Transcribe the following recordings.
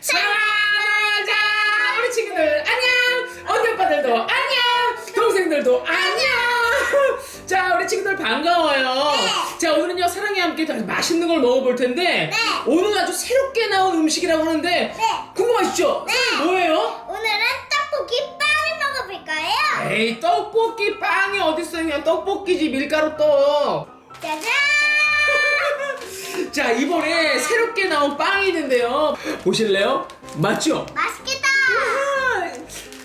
사랑하자 우리 친구들 안녕 언니 오빠들도 안녕 동생들도 안녕 자 우리 친구들 반가워요 자 오늘은요 사랑이 함께 아주 맛있는 걸 먹어볼 텐데 오늘 아주 새롭게 나온 음식이라고 하는데 네. 궁금하시죠? 네. 뭐예요? 오늘은 떡볶이 빵을 먹어볼 거예요. 에이 떡볶이 빵이 어딨어 그냥 떡볶이지 밀가루 떡 짜잔! 자 이번에 새롭게 나온 빵이 있는데요 보실래요? 맞죠? 맛있겠다.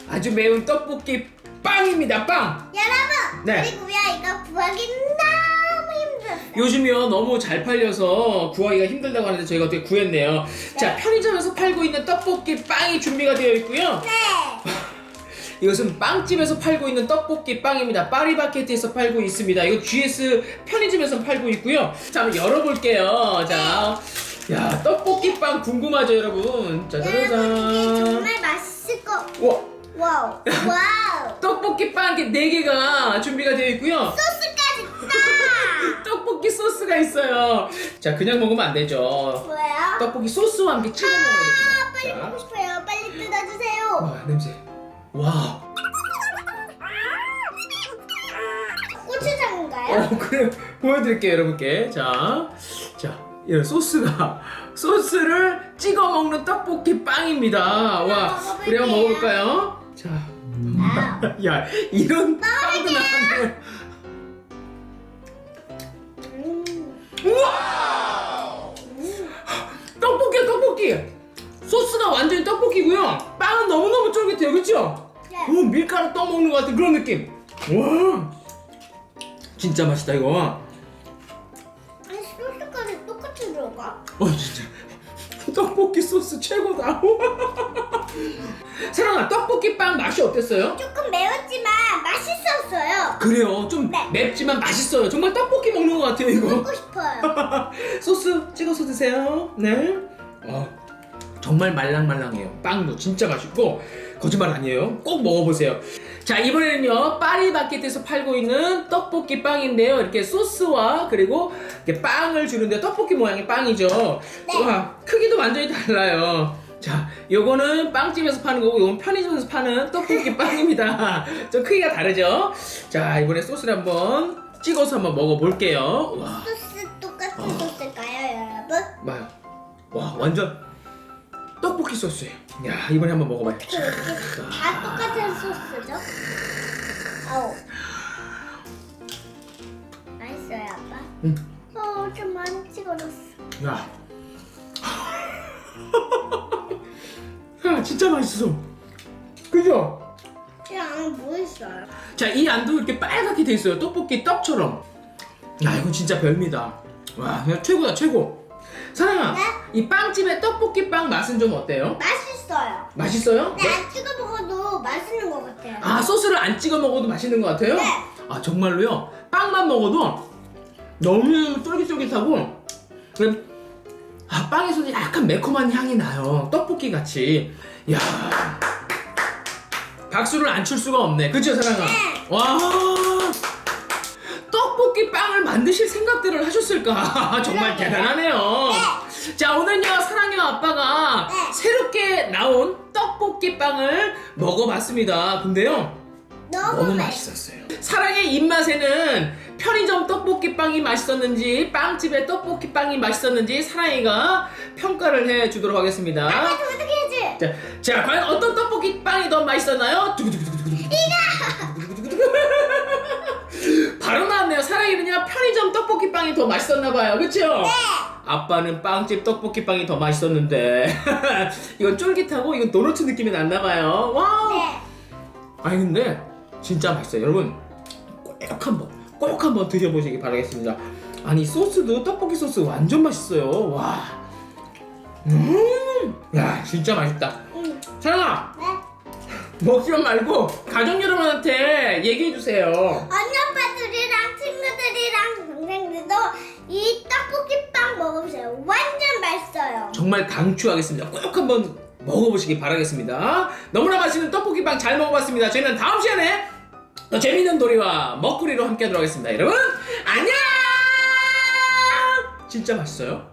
아, 아주 매운 떡볶이 빵입니다 빵 여러분, 네. 그리고요 이거 구하기 너무 힘들었어요. 요즘이요 너무 잘 팔려서 구하기가 힘들다고 하는데 저희가 어떻게 구했네요 자 편의점에서 팔고 있는 떡볶이 빵이 준비가 되어 있고요 네. 이것은 빵집에서 팔고 있는 떡볶이 빵입니다 파리바게트에서 팔고 있습니다 이거 GS 편의점에서 팔고 있고요 자 한번 열어볼게요 자 야 떡볶이 빵 궁금하죠 여러분 여러분 이게 짜자잔 정말 맛있을 거. 와 와우. 와우. 떡볶이 빵 이렇게 4개가 준비가 되어 있고요 소스까지 딱. 떡볶이 소스가 있어요 자 그냥 먹으면 안 되죠 뭐예요? 떡볶이 소스와 함께 찍어 아, 먹어야 빨리 되죠 먹고 싶어요. 빨리 뜯어주세요. 와 냄새 와 고추장인가요? 어, 그래 보여드릴게요 여러분께 자, 자 이런 소스가 소스를 찍어 먹는 떡볶이 빵입니다 와 우리 한번 먹어볼게요. 먹어볼까요? 자, 와우. 야 이런 빵도 나왔네 음. 우와 떡볶이야 떡볶이 소스가 완전히 떡볶이고요 빵은 너무너무 쫄깃해요 그쵸? 네. 오 밀가루 떡 먹는 것 같은 그런 느낌 와 진짜 맛있다 이거 아니 소스까지 똑같이 들어가? 어 진짜 떡볶이 소스 최고다 사랑아 떡볶이 빵 맛이 어땠어요? 조금 매웠지만 맛있었어요. 그래요 좀 네. 맵지만 맛있어요 정말 떡볶이 먹는 것 같아요 이거 먹고 싶어요. 소스 찍어서 드세요 네 어, 정말 말랑말랑해요. 빵도 진짜 맛있고 거짓말 아니에요. 꼭 먹어보세요. 자 이번에는요 파리바게트에서 팔고 있는 떡볶이 빵인데요. 이렇게 소스와 그리고 이렇게 빵을 주는데 떡볶이 모양의 빵이죠. 네. 와 크기도 완전히 달라요. 자 요거는 빵집에서 파는 거고 요건 편의점에서 파는 떡볶이 빵입니다. 좀 크기가 다르죠? 자 이번에 소스를 한번 찍어서 한번 먹어볼게요. 와. 소스 똑같은 어. 소스일까요, 여러분? 봐요. 와 완전 떡볶이 소스예요. 야 이번에 한번 먹어봐요. 이렇게 다 똑같은 소스죠? 아우. 맛있어요, 아빠? 응. 어, 좀 많이 찍어줬어. 야. 야 진짜 맛있어. 그죠? 그냥 뭐 있어요? 자 이 안도 이렇게 빨갛게 돼 있어요. 떡볶이 떡처럼. 야 이거 진짜 별미다. 와 그냥 최고다 최고. 사랑아, 네? 이 빵집의 떡볶이 빵 맛은 좀 어때요? 맛있어요. 맛있어요? 근데 안 찍어 먹어도 맛있는 것 같아요. 아 소스를 안 찍어 먹어도 맛있는 것 같아요? 네. 아 정말로요? 빵만 먹어도 너무 쫄깃쫄깃하고 그- 아 빵에서도 약간 매콤한 향이 나요 떡볶이 같이 야 박수를 안 칠 수가 없네 그쵸 사랑아? 네. 와 떡볶이 빵을 만드실 생각 들을 하셨을까 정말. 대단하네요 자 오늘요 사랑의 아빠가 네. 새롭게 나온 떡볶이 빵을 먹어봤습니다 근데요 너무. 맛있었어요. 사랑의 입맛에는 편의점 떡볶이 빵이 맛있었는지 빵집의 떡볶이 빵이 맛있었는지 사랑이가 평가를 해주도록 하겠습니다. 아빠 좀 어떻게 해야지? 자, 자 과연 어떤 떡볶이 빵이 더 맛있었나요? 바로 나왔네요. 사랑이는요 편의점 떡볶이 빵이 더 맛있었나 봐요. 그렇죠? 아빠는 빵집 떡볶이 빵이 더 맛있었는데 이건 쫄깃하고 이건 도넛 느낌이 났나 봐요. 와우. 네. 아니 근데 진짜 맛있어요 여러분 꼭 한번 꼭 한번 드셔보시기 바라겠습니다 아니 소스도 떡볶이 소스 완전 맛있어요 와 음 야 진짜 맛있다 응. 사랑아 네. 먹지만 말고 가족 여러분한테 얘기해 주세요 언니 오빠들이랑 친구들이랑 동생들도 이 떡볶이빵 먹어보세요. 완전 맛있어요. 정말 강추하겠습니다. 꼭 한번 먹어보시기 바라겠습니다. 너무나 맛있는 떡볶이빵 잘 먹어봤습니다. 저희는 다음 시간에 더 재밌는 놀이와 먹구리로 함께 하도록 하겠습니다. 여러분 안녕! 진짜 맛있어요